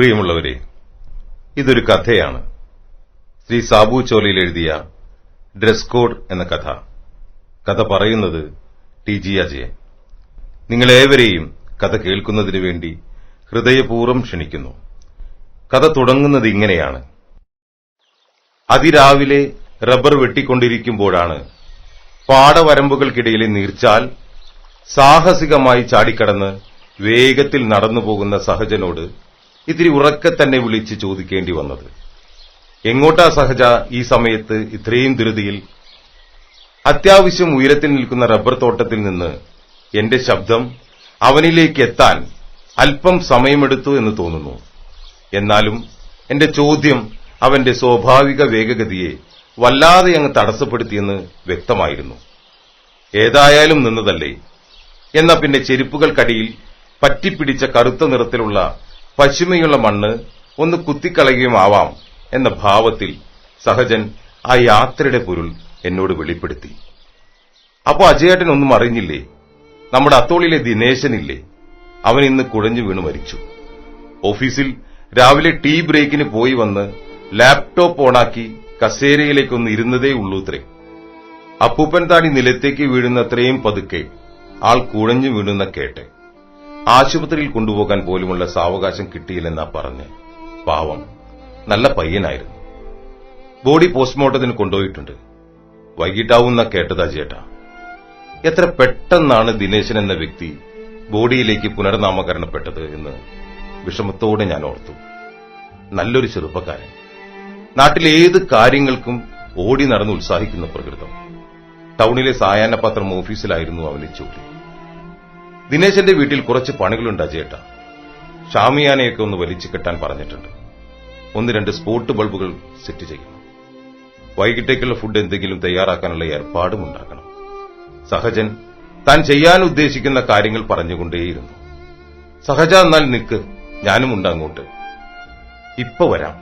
പ്രിയമുള്ളവരെ ഇതൊരു കഥയാണ്. ശ്രീ സാബു ചോലയിൽ എഴുതിയ ഡ്രസ് കോഡ് എന്ന കഥ. കഥ പറയുന്നത് ടി ജി അജയൻ. നിങ്ങളേവരെയും കഥ കേൾക്കുന്നതിനു വേണ്ടി ഹൃദയപൂർവം ക്ഷണിക്കുന്നു. കഥ തുടങ്ങുന്നത് ഇങ്ങനെയാണ്. അതിരാവിലെ റബ്ബർ വെട്ടിക്കൊണ്ടിരിക്കുമ്പോഴാണ് പാടവരമ്പുകൾക്കിടയിലെ നീർച്ചാൽ സാഹസികമായി ചാടിക്കടന്ന് വേഗത്തിൽ നടന്നുപോകുന്ന സഹജനോട് ഇത്തിരി ഉറക്കെ തന്നെ വിളിച്ച് ചോദിക്കേണ്ടി വന്നത്. എങ്ങോട്ടാ സഹജ ഈ സമയത്ത് ഇത്രയും ധൃതിയിൽ? അത്യാവശ്യം ഉയരത്തിൽ നിൽക്കുന്ന റബ്ബർ തോട്ടത്തിൽ നിന്ന് എന്റെ ശബ്ദം അവനിലേക്ക് എത്താൻ അല്പം സമയമെടുത്തു എന്ന് തോന്നുന്നു. എന്നാലും എന്റെ ചോദ്യം അവന്റെ സ്വാഭാവിക വേഗഗതിയെ വല്ലാതെ അങ്ങ് തടസ്സപ്പെടുത്തിയെന്ന് വ്യക്തമായിരുന്നു. ഏതായാലും നിന്നതല്ലേ? എന്ന പിന്നെ ചെരുപ്പുകൾക്കടിയിൽ പറ്റിപ്പിടിച്ച കറുത്ത നിറത്തിലുള്ള പശിമയുള്ള മണ്ണ് ഒന്ന് കുത്തിക്കളയുമാവാം എന്ന ഭാവത്തിൽ സഹജൻ ആ യാത്രയുടെ പൊരുൾ എന്നോട് വെളിപ്പെടുത്തി. അപ്പോ അജയേട്ടൻ ഒന്നും അറിഞ്ഞില്ലേ? നമ്മുടെ അത്തോളിലെ ദിനേശനില്ലേ? അവൻ ഇന്ന് കുഴഞ്ഞു വീണു മരിച്ചു. ഓഫീസിൽ രാവിലെ ടീ ബ്രേക്കിന് പോയി വന്ന് ലാപ്ടോപ്പ് ഓണാക്കി കസേരയിലേക്കൊന്ന് ഇരുന്നതേ ഉള്ളൂത്രേ അപ്പൂപ്പൻ താടി നിലത്തേക്ക് വീഴുന്നത്രയും പതുക്കെ ആൾ കുഴഞ്ഞു വീഴുന്ന കേട്ടെ. ആശുപത്രിയിൽ കൊണ്ടുപോകാൻ പോലുമുള്ള സാവകാശം കിട്ടിയില്ലെന്നാ പറഞ്ഞ്. പാവം. നല്ല പയ്യനായിരുന്നു. ബോഡി പോസ്റ്റ്മോർട്ടത്തിന് കൊണ്ടുപോയിട്ടുണ്ട്. വൈകിട്ടാവുന്ന കേട്ടതാ ചേട്ടാ. എത്ര പെട്ടെന്നാണ് ദിനേശൻ എന്ന വ്യക്തി ബോഡിയിലേക്ക് പുനർനാമകരണപ്പെട്ടത് എന്ന് വിഷമത്തോടെ ഞാൻ ഓർത്തു. നല്ലൊരു ചെറുപ്പക്കാരൻ. നാട്ടിലെ ഏത് കാര്യങ്ങൾക്കും ഓടി നടന്ന് ഉത്സാഹിക്കുന്ന പ്രകൃതം. ടൗണിലെ സായാഹ്ന പത്രം ഓഫീസിലായിരുന്നു അവന്റെ ജോലി. ദിനേശന്റെ വീട്ടിൽ കുറച്ച് പണികളുണ്ട് അജയേട്ട. ഷാമിയാനയൊക്കെ ഒന്ന് വലിച്ചു കെട്ടാൻ പറഞ്ഞിട്ടുണ്ട്. ഒന്ന് രണ്ട് സ്പോട്ട് ബൾബുകൾ സെറ്റ് ചെയ്യണം. വൈകിട്ടേക്കുള്ള ഫുഡ് എന്തെങ്കിലും തയ്യാറാക്കാനുള്ള ഏർപ്പാടും ഉണ്ടാക്കണം. സഹജൻ താൻ ചെയ്യാൻ ഉദ്ദേശിക്കുന്ന കാര്യങ്ങൾ പറഞ്ഞുകൊണ്ടേയിരുന്നു. സഹജ എന്നാൽ നിൽക്ക് ഞാനും ഉണ്ട് അങ്ങോട്ട്. ഇപ്പൊ വരാം.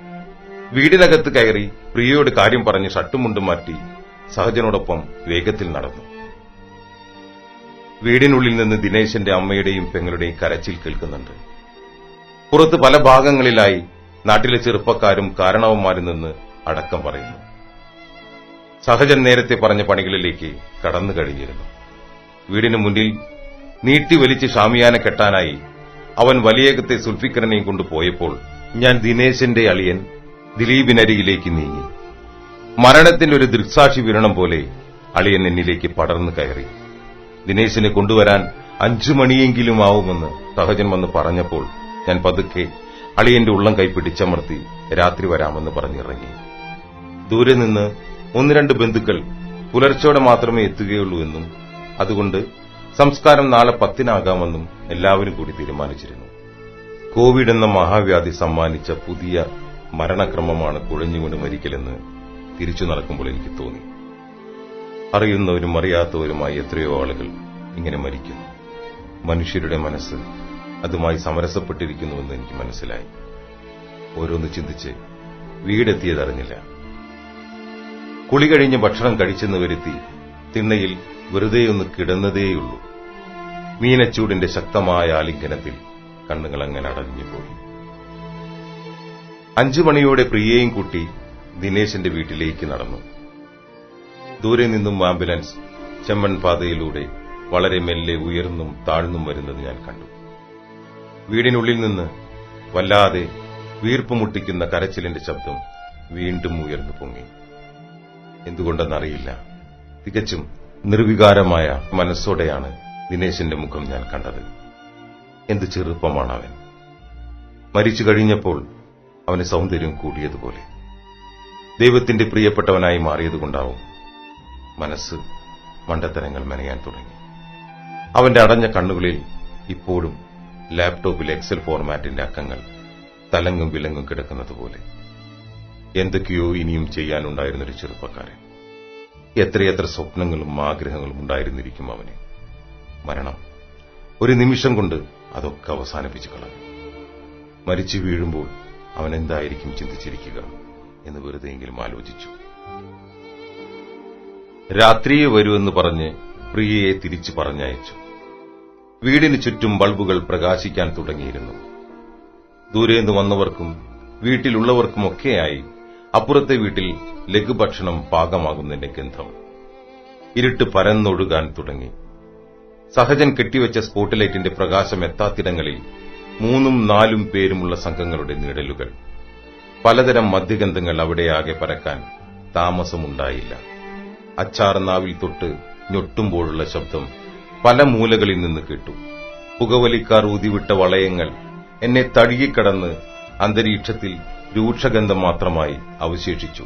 വീടിനകത്ത് കയറി പ്രിയയോട് കാര്യം പറഞ്ഞ് ഷട്ടുമുണ്ടും മാറ്റി സഹജനോടൊപ്പം വേഗത്തിൽ നടന്നു. വീടിനുള്ളിൽ നിന്ന് ദിനേശന്റെ അമ്മയുടെയും പെങ്ങളുടെയും കരച്ചിൽ കേൾക്കുന്നുണ്ട്. പുറത്ത് പല ഭാഗങ്ങളിലായി നാട്ടിലെ ചെറുപ്പക്കാരും കാരണവന്മാരും നിന്ന് അടക്കം പറയുന്നു. സഹജൻ നേരത്തെ പറഞ്ഞ പണികളിലേക്ക് കടന്നു കഴിഞ്ഞിരുന്നു. വീടിന് മുന്നിൽ നീട്ടി വലിച്ച് ഷാമിയാന കെട്ടാനായി അവൻ വലിയകത്തെ സുൽഫിക്കറിനെയും കൊണ്ടുപോയപ്പോൾ ഞാൻ ദിനേശന്റെ അളിയൻ ദിലീപിനരികിലേക്ക് നീങ്ങി. മരണത്തിന്റെ ഒരു ദൃക്സാക്ഷി വിരണം പോലെ അളിയൻ എന്നിലേക്ക് പടർന്നു കയറി. ദിനേശിനെ കൊണ്ടുവരാൻ അഞ്ചു മണിയെങ്കിലും ആവുമെന്ന് സഹജൻ വന്ന് പറഞ്ഞപ്പോൾ ഞാൻ പതുക്കെ അളിയന്റെ ഉള്ളം കൈ പിടിച്ചമർത്തി രാത്രി വരാമെന്ന് പറഞ്ഞിറങ്ങി. ദൂരെ നിന്ന് ഒന്ന് രണ്ട് ബന്ധുക്കൾ പുലർച്ചയോടെ മാത്രമേ എത്തുകയുള്ളൂ എന്നും അതുകൊണ്ട് സംസ്കാരം നാളെ പത്തിനാകാമെന്നും എല്ലാവരും കൂടി തീരുമാനിച്ചിരുന്നു. കോവിഡ് എന്ന മഹാവ്യാധി സമ്മാനിച്ച പുതിയ മരണക്രമമാണ് കുഴഞ്ഞുകൊണ്ട് മരിക്കലെന്ന് തിരിച്ചു നടക്കുമ്പോൾ എനിക്ക് തോന്നി. അറിയുന്നവരും അറിയാത്തവരുമായി എത്രയോ ആളുകൾ ഇങ്ങനെ മരിക്കുന്നു. മനുഷ്യരുടെ മനസ്സ് അതുമായി സമരസപ്പെട്ടിരിക്കുന്നുവെന്ന് എനിക്ക് മനസ്സിലായി. ഓരോന്ന് ചിന്തിച്ച് വീടെത്തിയതറിഞ്ഞില്ല കുളി കഴിഞ്ഞ് ഭക്ഷണം കഴിച്ചെന്ന് വരുത്തി തിണ്ണയിൽ വെറുതെയൊന്ന് കിടന്നതേയുള്ളൂ. മീനച്ചൂടിന്റെ ശക്തമായ ആലിംഗനത്തിൽ കണ്ണുകൾ അങ്ങനെ അടഞ്ഞുപോയി അഞ്ചു മണിയോടെ പ്രിയയും കൂട്ടി ദിനേശന്റെ വീട്ടിലേക്ക് നടന്നു. ദൂരെ നിന്നും ആംബുലൻസ് ചെമ്മൺ പാതയിലൂടെ വളരെ മെല്ലെ ഉയർന്നും താഴ്ന്നും വരുന്നത് ഞാൻ കണ്ടു. വീടിനുള്ളിൽ നിന്ന് വല്ലാതെ വീർപ്പ് മുട്ടിക്കുന്ന കരച്ചിലിന്റെ ശബ്ദം വീണ്ടും ഉയർന്നു പൊങ്ങി. എന്തുകൊണ്ടെന്നറിയില്ല. തികച്ചും നിർവികാരമായ മനസ്സോടെയാണ് ദിനേശന്റെ മുഖം ഞാൻ കണ്ടത്. എന്ത് ചെറുപ്പമാണ് അവൻ മരിച്ചു കഴിഞ്ഞപ്പോൾ അവന് സൗന്ദര്യം കൂടിയതുപോലെ. ദൈവത്തിന്റെ പ്രിയപ്പെട്ടവനായി മാറിയതുകൊണ്ടാവും മനസ്സ് മണ്ടത്തരങ്ങൾ മെനയാൻ തുടങ്ങി. അവന്റെ അടഞ്ഞ കണ്ണുകളിൽ ഇപ്പോഴും ലാപ്ടോപ്പിലെ എക്സൽ ഫോർമാറ്റിന്റെ അക്കങ്ങൾ തലങ്ങും വിലങ്ങും കിടക്കുന്നതുപോലെ എന്തൊക്കെയോ ഇനിയും ചെയ്യാനുണ്ടായിരുന്നൊരു ചെറുപ്പക്കാരൻ. എത്രയെത്ര സ്വപ്നങ്ങളും ആഗ്രഹങ്ങളും ഉണ്ടായിരുന്നിരിക്കും അവന്. മരണം. ഒരു നിമിഷം കൊണ്ട് അതൊക്കെ അവസാനിപ്പിച്ചു കളഞ്ഞു. മരിച്ചു വീഴുമ്പോൾ അവൻ എന്തായിരിക്കും ചിന്തിച്ചിരിക്കുക എന്ന് വെറുതെയെങ്കിലും ആലോചിച്ചു. രാത്രിയെ വരുമെന്ന് പറഞ്ഞ് പ്രിയയെ തിരിച്ചു പറഞ്ഞയച്ചു. വീടിന് ചുറ്റും ബൾബുകൾ പ്രകാശിക്കാൻ തുടങ്ങിയിരുന്നു. ദൂരെ നിന്ന് വന്നവർക്കും വീട്ടിലുള്ളവർക്കുമൊക്കെയായി അപ്പുറത്തെ വീട്ടിൽ ലഘുഭക്ഷണം പാകമാകുന്നതിന്റെ ഗന്ധം. ഇരുട്ട് പരന്നൊഴുകാൻ തുടങ്ങി. സഹജൻ കെട്ടിവെച്ച സ്പോട്ട് ലൈറ്റിന്റെ പ്രകാശം എത്താത്തിടങ്ങളിൽ മൂന്നും നാലും പേരുമുള്ള സംഘങ്ങളുടെ നിഴലുകൾ. പലതരം മദ്യഗന്ധങ്ങൾ അവിടെയാകെ പരക്കാൻ താമസമുണ്ടായില്ല. അച്ചാർ നാവിൽ തൊട്ട് ഞൊട്ടുമ്പോഴുള്ള ശബ്ദം പല മൂലകളിൽ നിന്ന് കേട്ടു. പുകവലിക്കാർ ഊതിവിട്ട വളയങ്ങൾ എന്നെ തഴുകിക്കടന്ന് അന്തരീക്ഷത്തിൽ രൂക്ഷഗന്ധം മാത്രമായി അവശേഷിച്ചു.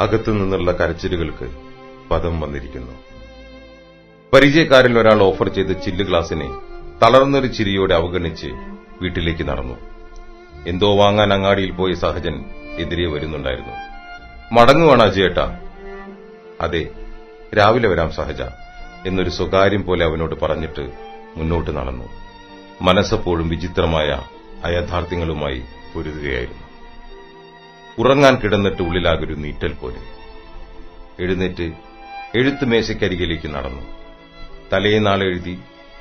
അകത്തു നിന്നുള്ള കരച്ചിലുകൾക്ക് പദം വന്നിരിക്കുന്നു. പരിചയക്കാരിൽ ഒരാൾ ഓഫർ ചെയ്ത ചില്ല് ഗ്ലാസിനെ തളർന്നൊരു ചിരിയോടെ അവഗണിച്ച് വീട്ടിലേക്ക് നടന്നു. എന്തോ വാങ്ങാൻ അങ്ങാടിയിൽ പോയ സഹജൻ എതിരെ വരുന്നുണ്ടായിരുന്നു. മടങ്ങുവാണ് അജയേട്ടാ? അതെ രാവിലെ വരാം സഹജ എന്നൊരു സ്വകാര്യം പോലെ അവനോട് പറഞ്ഞിട്ട് മുന്നോട്ട് നടന്നു. മനസ്സപ്പോഴും വിചിത്രമായ അയഥാർത്ഥ്യങ്ങളുമായി പൊരുതുകയായിരുന്നു. ഉറങ്ങാൻ കിടന്നിട്ട് ഉള്ളിലാകൊരു നീറ്റൽ പോലെ. എഴുന്നേറ്റ് എഴുത്തുമേശയ്ക്കരികിലേക്ക് നടന്നു. തലേനാൾ എഴുതി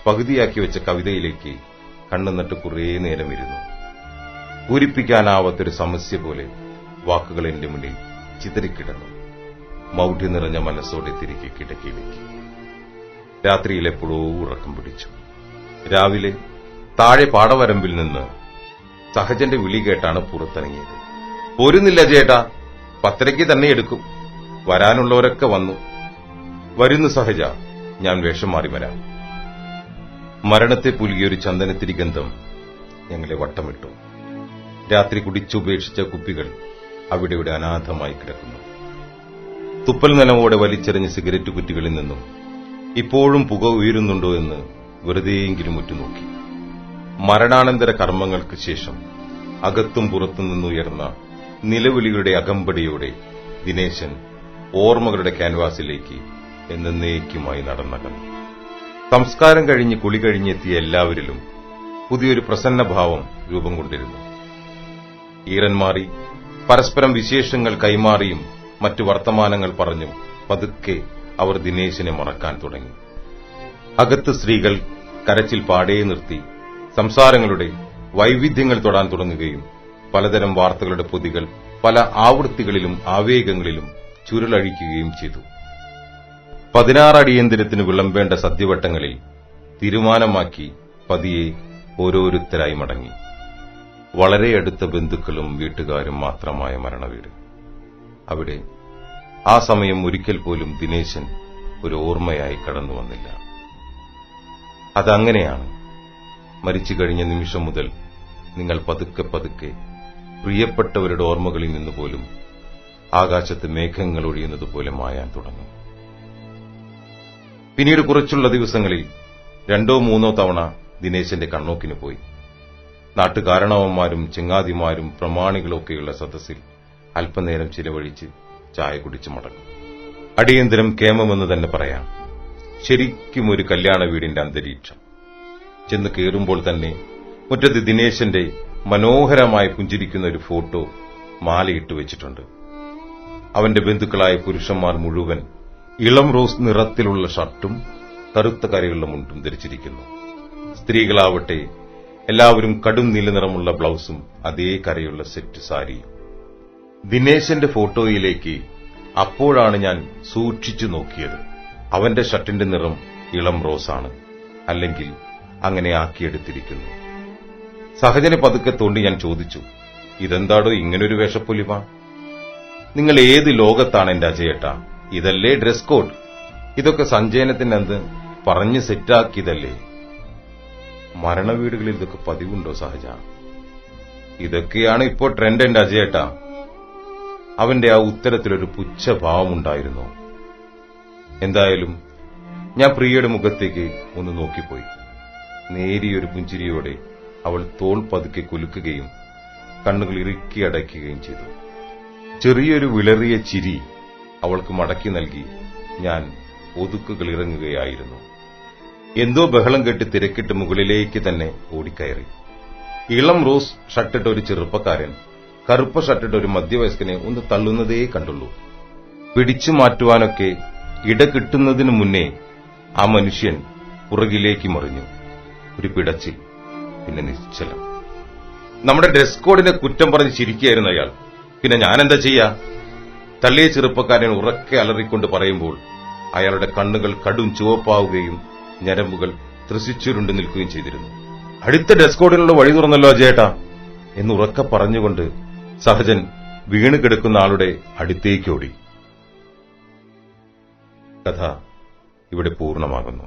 പകുതിയാക്കി വെച്ച കവിതയിലേക്ക് കണ്ണുനട്ട് കുറേ നേരം ഇരുന്നു. പൂരിപ്പിക്കാനാവാത്തൊരു സമസ്യ പോലെ വാക്കുകൾ എന്റെ മുന്നിൽ ചിതറിക്കിടന്നു. മൗഢ്യ നിറഞ്ഞ മനസ്സോടെ തിരികെ കിടക്കിയിലേക്ക്. രാത്രിയിൽ എപ്പോഴോ ഉറക്കം പിടിച്ചു. രാവിലെ താഴെ പാടവരമ്പിൽ നിന്ന് സഹജന്റെ വിളി കേട്ടാണ് പുറത്തിറങ്ങിയത്. പോരുന്നില്ല ചേട്ടാ പത്തരയ്ക്ക് തന്നെ എടുക്കും. വരാനുള്ളവരൊക്കെ വന്നു. വരുന്നു സഹജ ഞാൻ വേഷം മാറി വരാം. മരണത്തെ പുലുകിയ ഒരു ചന്ദനത്തിരി ഗന്ധം ഞങ്ങളെ വട്ടമിട്ടു. രാത്രി കുടിച്ചുപേക്ഷിച്ച കുപ്പികൾ അവിടെ ഇവിടെ അനാഥമായി കിടക്കുന്നു. തുപ്പൽ നിലവോടെ വലിച്ചെറിഞ്ഞ സിഗരറ്റ് കുറ്റികളിൽ നിന്നും ഇപ്പോഴും പുക ഉയരുന്നുണ്ടോ എന്ന് വെറുതെയെങ്കിലും ഉറ്റുനോക്കി. മരണാനന്തര കർമ്മങ്ങൾക്ക് ശേഷം അകത്തും പുറത്തും നിന്നുയർന്ന നിലവിളികളുടെ അകമ്പടിയോടെ ദിനേശൻ ഓർമ്മകളുടെ ക്യാൻവാസിലേക്ക് എന്നേക്കുമായി നടന്നകന്നു. സംസ്കാരം കഴിഞ്ഞ് കുളി കഴിഞ്ഞെത്തിയ എല്ലാവരിലും പുതിയൊരു പ്രസന്നഭാവം രൂപം കൊണ്ടിരുന്നു. ഈറന്മാറി പരസ്പരം വിശേഷങ്ങൾ കൈമാറിയും മറ്റു വർത്തമാനങ്ങൾ പറഞ്ഞു. പതുക്കെ അവർ ദിനേശിനെ മറക്കാൻ തുടങ്ങി. അകത്ത് സ്ത്രീകൾ കരച്ചിൽ പാടേ നിർത്തി. സംസാരങ്ങളുടെ വൈവിധ്യങ്ങൾ തൊടാൻ തുടങ്ങുകയും പലതരം വാർത്തകളുടെ പൊതികൾ പല ആവൃത്തികളിലും ആവേഗങ്ങളിലും ചുരുളഴിക്കുകയും ചെയ്തു. പതിനാറ് അടിയന്തരത്തിന് വിളമ്പേണ്ട സദ്യവട്ടങ്ങളിൽ തീരുമാനമാക്കി പതിയെ ഓരോരുത്തരായി മടങ്ങി. വളരെ അടുത്ത ബന്ധുക്കളും വീട്ടുകാരും മാത്രമായ മരണവീട്. അവിടെ. ആ സമയം ഒരിക്കൽ പോലും ദിനേശൻ ഒരു ഓർമ്മയായി കടന്നു വന്നില്ല. അതങ്ങനെയാണ്. മരിച്ചു കഴിഞ്ഞ നിമിഷം മുതൽ നിങ്ങൾ പതുക്കെ പതുക്കെ പ്രിയപ്പെട്ടവരുടെ ഓർമ്മകളിൽ നിന്ന് പോലും ആകാശത്ത് മേഘങ്ങൾ ഒഴിയുന്നത് പോലെ മായാൻ തുടങ്ങും. പിന്നീട് കുറച്ചുള്ള ദിവസങ്ങളിൽ രണ്ടോ മൂന്നോ തവണ ദിനേശന്റെ കണ്ണോക്കിന് പോയി. നാട്ടുകാരണവന്മാരും ചെങ്ങാതിമാരും പ്രമാണികളൊക്കെയുള്ള സദസ്സിൽ അല്പനേരം ചിലവഴിച്ച് ചായ കുടിച്ച് മടങ്ങും. അടിയന്തരം കേമമെന്ന് തന്നെ പറയാം. ശരിക്കും ഒരു കല്യാണ വീടിന്റെ അന്തരീക്ഷം. ചെന്ന് കയറുമ്പോൾ തന്നെ മുറ്റത്ത് ദിനേശന്റെ മനോഹരമായി പുഞ്ചിരിക്കുന്ന ഒരു ഫോട്ടോ മാലയിട്ട് വെച്ചിട്ടുണ്ട്. അവന്റെ ബന്ധുക്കളായ പുരുഷന്മാർ മുഴുവൻ ഇളം റോസ് നിറത്തിലുള്ള ഷർട്ടും കറുത്ത കരയുള്ള മുണ്ടും ധരിച്ചിരിക്കുന്നു. സ്ത്രീകളാവട്ടെ എല്ലാവരും കടും നീല നിറമുള്ള ബ്ലൗസും അതേ കരയുള്ള സെറ്റ് സാരിയും. ദിനേശന്റെ ഫോട്ടോയിലേക്ക് അപ്പോഴാണ് ഞാൻ സൂക്ഷിച്ചു നോക്കിയത്. അവന്റെ ഷർട്ടിന്റെ നിറം ഇളം റോസാണ്. അല്ലെങ്കിൽ അങ്ങനെ ആക്കിയെടുത്തിരിക്കുന്നു. സഹജനെ പതുക്കെ തോണ്ടി ഞാൻ ചോദിച്ചു ഇതെന്താടോ ഇങ്ങനൊരു വേഷപ്പൊലിവ? നിങ്ങൾ ഏത് ലോകത്താണ് എന്റെ അജയേട്ടാ? ഇതല്ലേ ഡ്രസ് കോഡ്? ഇതൊക്കെ സഞ്ജയനത്തിന് അന്ന് പറഞ്ഞ് സെറ്റാക്കിയതല്ലേ? മരണവീടുകളിൽ ഇതൊക്കെ പതിവുണ്ടോ സഹജ? ഇതൊക്കെയാണ് ഇപ്പോ ട്രെൻഡ് എന്റെ അജയേട്ടാ. അവന്റെ ആ ഉത്തരത്തിലൊരു പുച്ഛഭാവമുണ്ടായിരുന്നു. എന്തായാലും ഞാൻ പ്രിയയുടെ മുഖത്തേക്ക് ഒന്ന് നോക്കിപ്പോയി. നേരിയൊരു പുഞ്ചിരിയോടെ അവൾ തോൾ പതുക്കെ കുലുക്കുകയും കണ്ണുകൾ ഇറുക്കി അടയ്ക്കുകയും ചെയ്തു. ചെറിയൊരു വിളറിയ ചിരി അവൾക്ക് മടക്കി നൽകി ഞാൻ ഒതുക്കുകൾ ഇറങ്ങുകയായിരുന്നു. എന്തോ ബഹളം കെട്ടി തിരക്കിട്ട് മുകളിലേക്ക് തന്നെ ഓടിക്കയറി. ഇളം റോസ് ഷട്ടിട്ട ഒരു ചെറുപ്പക്കാരൻ കറുപ്പ ഷർട്ടിട്ട ഒരു മധ്യവയസ്കനെ ഒന്ന് തള്ളുന്നതേ കണ്ടുള്ളൂ. പിടിച്ചു മാറ്റുവാനൊക്കെ ഇട കിട്ടുന്നതിനു മുന്നേ ആ മനുഷ്യൻ പുറകിലേക്ക് മറിഞ്ഞു. ഒരു പിടച്ചിൽ പിന്നെ നിശ്ചലം. നമ്മുടെ ഡ്രസ് കോഡിനെ കുറ്റം പറഞ്ഞ് ചിരിക്കുകയായിരുന്നു അയാൾ. പിന്നെ ഞാനെന്താ ചെയ്യാ? തള്ളിയ ചെറുപ്പക്കാരൻ ഉറക്കെ അലറിക്കൊണ്ട് പറയുമ്പോൾ അയാളുടെ കണ്ണുകൾ കടും ചുവപ്പാവുകയും ഞരമ്പുകൾ ത്രസിച്ചുരുണ്ട് നിൽക്കുകയും ചെയ്തിരുന്നു. അടുത്ത ഡ്രസ് കോഡിനുള്ള വഴി തുറന്നല്ലോ അജയേട്ടാ എന്ന് ഉറക്കെ പറഞ്ഞുകൊണ്ട് സഹജൻ വീണ് കിടക്കുന്ന ആളുടെ അടുത്തേക്കോടി കഥ ഇവിടെ പൂർണമാകുന്നു.